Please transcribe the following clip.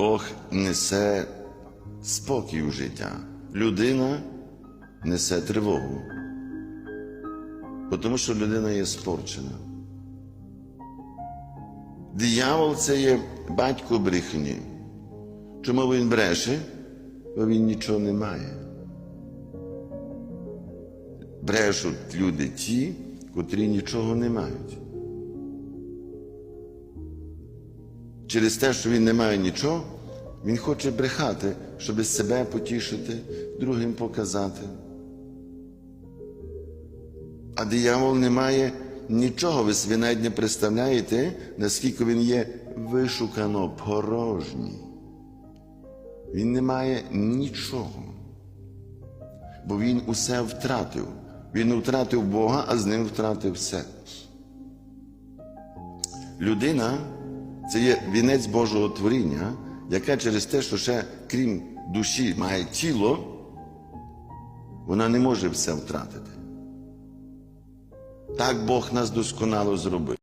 Бог несе спокій у життя. Людина несе тривогу. Тому що людина є спорчена. Диявол це є батько брехні. Чому він бреше? Бо він нічого не має. Брешуть люди ті, котрі нічого не мають. Через те, що він не має нічого, він хоче брехати, щоб себе потішити, другим показати. А диявол не має нічого. Ви собі навіть не представляєте, наскільки він є вишукано порожній. Він не має нічого. Бо він усе втратив. Він втратив Бога, а з ним втратив все. Людина це є вінець Божого творіння, яка через те, що ще крім душі має тіло, вона не може все втратити. Так Бог нас досконало зробив.